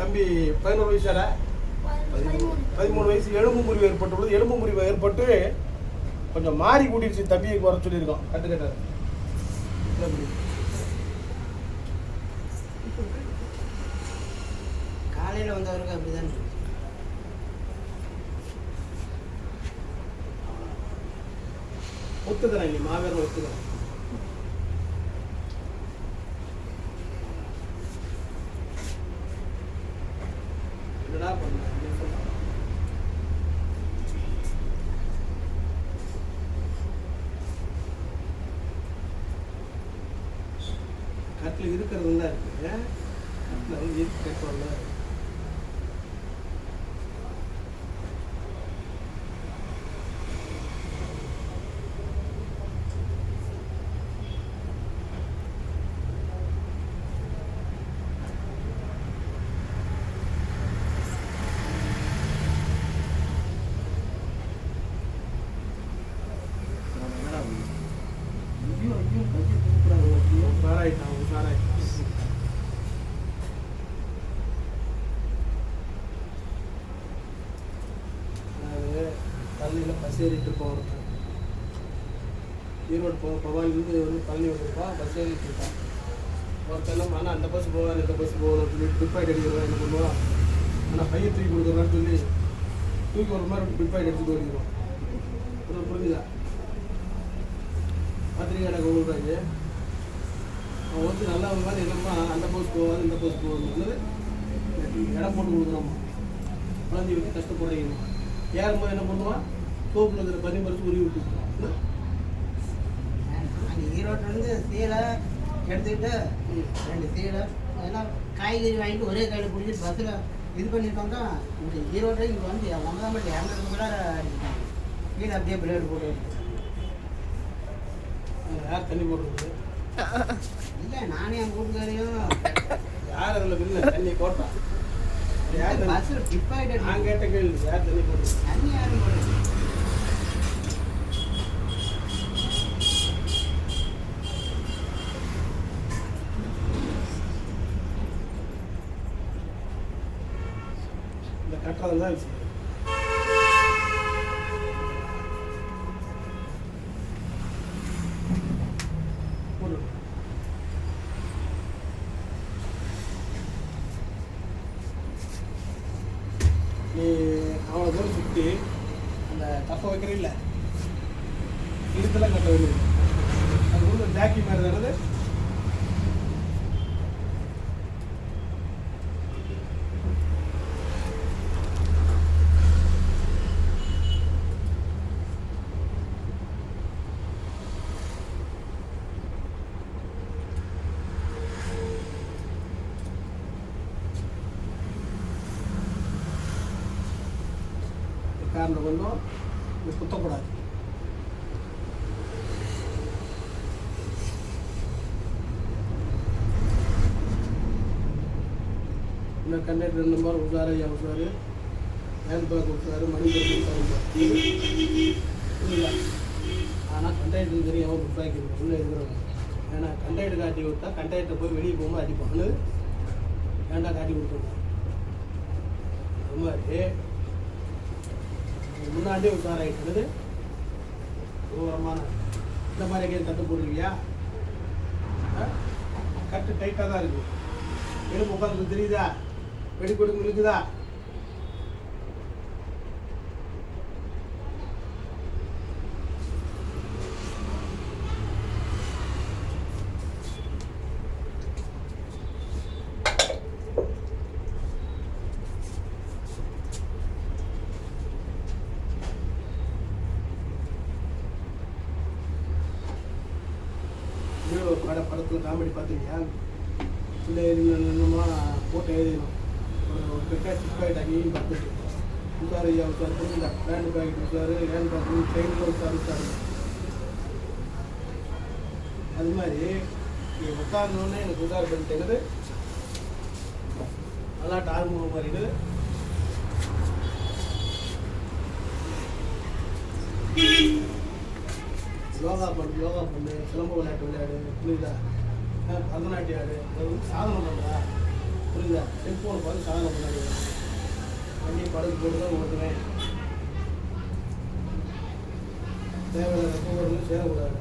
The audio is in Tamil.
தம்பி பதினோரு வயசாரா பதிமூணு. வயசு எலும்பு முறிவு ஏற்பட்டுள்ளது. எலும்பு முறிவு ஏற்பட்டு கொஞ்சம் மாறி கூட்டிடுச்சு தம்பியை குறை சொல்லியிருக்கோம் கட்டுக்கட்டாரு காலையில் வந்தவருக்கு அப்படிதான். ஒத்துக்கிறேன் நீ மாவீரன் ஒத்துக்கிறேன் என்னடா பண்ண என்ன சொல்ற? கட்டில் இருக்கிறது தான் இருக்கு கட்டில் வந்து இருக்கு கட்டோம்ல என்னடா பண்ண? ஐயோ ஐயோ கையை தூக்குறாங்க ஐயோ உஷாராயிட்டான் உஷாராயிட்டான். அதாவது பழனியில் பஸ் ஏறிட்டு போகிறோம் ஈரோடு போ பவானிலேருந்து வந்து பழனி வந்துருப்பா பஸ் ஏறிட்டு இருப்பான் ஒருத்தெல்லாம் ஆனால் அந்த பஸ் போவான் இந்த பஸ் போகணும் சொல்லி பிட் பாயிண்ட் அடிக்கிறோம் என்ன பண்ணுவான்? ஆனால் பையன் தூக்கி கொடுக்குறான்னு சொல்லி தூக்கி ஒரு மாதிரி பிட் எடுத்து எடுத்துட்டு ஓடிக்கிறோம் புரிஞ்சுதா? பத்திரிக்கை எனக்கு கொடுக்குறாங்க வந்து நல்லா ஒரு மாதிரி என்னம்மா அந்த போஸ்ட் போவாது இந்த போஸ்ட் போவாது இடம் போட்டு கொடுக்குறோம்மா குழந்தைய வச்சு கஷ்டப்படுறீங்க. ஏறும்போது என்ன பண்ணுவான் சோப்பில் இருக்கிற பனி பறிச்சு உருவி நாங்கள் ஈரோட்டிலேருந்து சீலை எடுத்துக்கிட்டு ரெண்டு சீலை ஏன்னா காய்கறி வாங்கிட்டு ஒரே கையில் பிடிச்சிட்டு பஸ்ஸில் இது பண்ணிட்டு வந்தோம் இந்த ஈரோட்டில் இங்கே வந்து அவங்க மட்டும் இரநூறு கூட அடிச்சிட்டாங்க கீழே அப்படியே பிளேடு போட்டு யார் தண்ணி போடுறது? இல்லை நானே என் கூட்டுக்காரையும் யார் அதில் வில்ல தண்ணி போட்டான் பஸ்ஸில் டிப் ஆகிட்டு நான் கேட்ட கேள்வி யார் தண்ணி போடுறது தண்ணி யாரும் போடுறது இந்த கட்டுறது தான் அவனை தூரம் சுற்றி அந்த தப்பை வைக்கிறே இல்லை. இடுத்தெல்லாம் கட்ட வேண்டியது அது வந்து ஜாக்கி மாதிரி தர்றது காரணம் கொஞ்சம் இது குத்தக்கூடாது. இன்னும் கண்டக்டர் மாதிரி உஷாரு ஐயா உஷாரு. ஹேண்ட் பேக் உஷாரு மணி பேக் ஆனால் கண்டக்டர் தெரியும் அவன் புக் பேக் உள்ளே இருக்கிறவங்க ஏன்னா கண்டக்டர் காட்டி கொடுத்தா கண்டக்டர் போய் வெளியே போகும்போது அடிப்பான் வேண்டாம் காட்டி கொடுத்துருவோம். அது மாதிரி. முன்னாடியே உஷாராயிட்டு தூரமான இந்த மாதிரி எங்கேயும் கட்டு போடுறீங்களா கட்டு டைட்டாக தான் இருக்குது எலும்பு உட்காந்து தெரியுதா? வெடி கொடுக்கு இருக்குதா ஒரு காமெடி பார்த்துருக்கியா? இல்லை என்னமா போட்டு எழுதினோம் ஒரு ஒரு பெட்டா சிப் அங்கேயும் பார்த்துட்டு உஷார் ஐயா உஷார் புரிஞ்சுதா ஹேண்ட் பேக்கெட் உஷார் ஹேண்ட் பேக் செயினில் உஷார் உஷார். அது மாதிரி நீ உட்கார்ந்தோடனே எனக்கு உஷார் பண்ணிட்டேங்குது நல்லா டார் மூவ் மாதிரி இருக்குது யோகா பண்ணு யோகா பண்ணு சிலம்ப விளையாட்டு விளையாடு புரியுதா? அஹ் பரதநாட்டியம் வந்து சாதனை பண்ணுறா புரியுதா? செல்ஃபோனை பார்த்து சாதனை பண்ணாரு வண்டி படகு போட்டு தான் ஓட்டுவேன் தேவையில்லாத போகிறது சேரக்கூடாது.